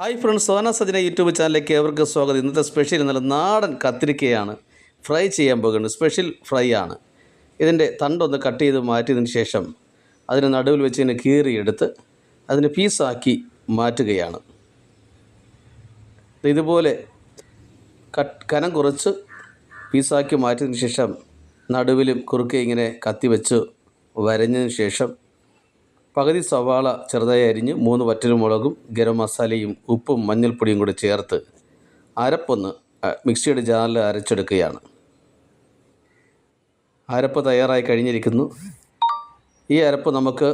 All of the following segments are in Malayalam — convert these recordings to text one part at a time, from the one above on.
Hi friends Sona Sajana YouTube ചാനലിലേക്ക് ഏവർക്ക് സ്വാഗതം. ഇന്നത്തെ സ്പെഷ്യൽ എന്നാൽ നാടൻ കത്തിരിക്കയാണ് ഫ്രൈ ചെയ്യാൻ പോകുന്നത്. സ്പെഷ്യൽ ഫ്രൈ ആണ്. ഇതിന്റെ തണ്ടൊന്ന് കട്ട് ചെയ്ത് മാറ്റിയതിന് ശേഷം അതിന് നടുവിൽ വെച്ച് ഇതിനെ കീറിയെടുത്ത് അതിന് പീസാക്കി മാറ്റുകയാണ്. ഇതുപോലെ കട്ട് കനം കുറച്ച് പീസാക്കി മാറ്റിയതിന് ശേഷം നടുവിലും കുറുക്കെ ഇങ്ങനെ കത്തി വെച്ച് വരഞ്ഞതിന് ശേഷം പകുതി സവാള ചെറുതായി അരിഞ്ഞ് മൂന്ന് വറ്റൽമുളകും ഗരം മസാലയും ഉപ്പും മഞ്ഞൾപ്പൊടിയും കൂടി ചേർത്ത് അരപ്പൊന്ന് മിക്സിയുടെ ജാറിൽ അരച്ചെടുക്കുകയാണ്. അരപ്പ് തയ്യാറായി കഴിഞ്ഞിരിക്കുന്നു. ഈ അരപ്പ് നമുക്ക്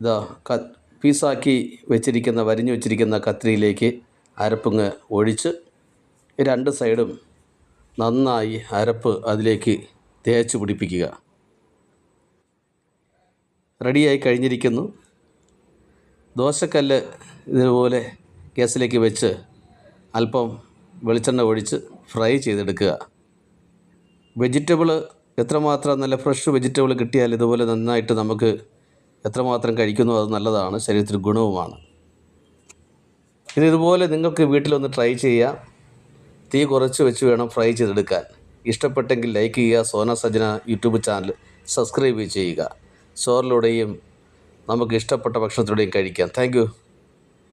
ഇതാ ക പീസാക്കി വെച്ചിരിക്കുന്ന വരിഞ്ഞു വെച്ചിരിക്കുന്ന കത്രിയിലേക്ക് അരപ്പങ്ങ് ഒഴിച്ച് രണ്ട് സൈഡും നന്നായി അരപ്പ് അതിലേക്ക് തേച്ച് പിടിപ്പിക്കുക. റെഡിയായി കഴിഞ്ഞിരിക്കുന്നു. ദോശക്കല്ല് ഇതുപോലെ ഗ്യാസിലേക്ക് വെച്ച് അല്പം വെളിച്ചെണ്ണ ഒഴിച്ച് ഫ്രൈ ചെയ്തെടുക്കുക. വെജിറ്റബിൾ എത്രമാത്രം നല്ല ഫ്രഷ് വെജിറ്റബിൾ കിട്ടിയാൽ ഇതുപോലെ നന്നായിട്ട് നമുക്ക് എത്രമാത്രം കഴിക്കുന്നു അത് നല്ലതാണ് ശരീരത്തിന് ഗുണവുമാണ്. ഇത് ഇതുപോലെ നിങ്ങൾക്ക് വീട്ടിലൊന്ന് ട്രൈ ചെയ്യാം. തീ കുറച്ച് വെച്ച് വേണം ഫ്രൈ ചെയ്തെടുക്കാൻ. ഇഷ്ടപ്പെട്ടെങ്കിൽ ലൈക്ക് ചെയ്യുക Sona Sajana YouTube channel subscribe ചെയ്യുക. ചോറിലൂടെയും നമുക്ക് ഇഷ്ടപ്പെട്ട ഭക്ഷണത്തിലൂടെയും കഴിക്കാം. താങ്ക്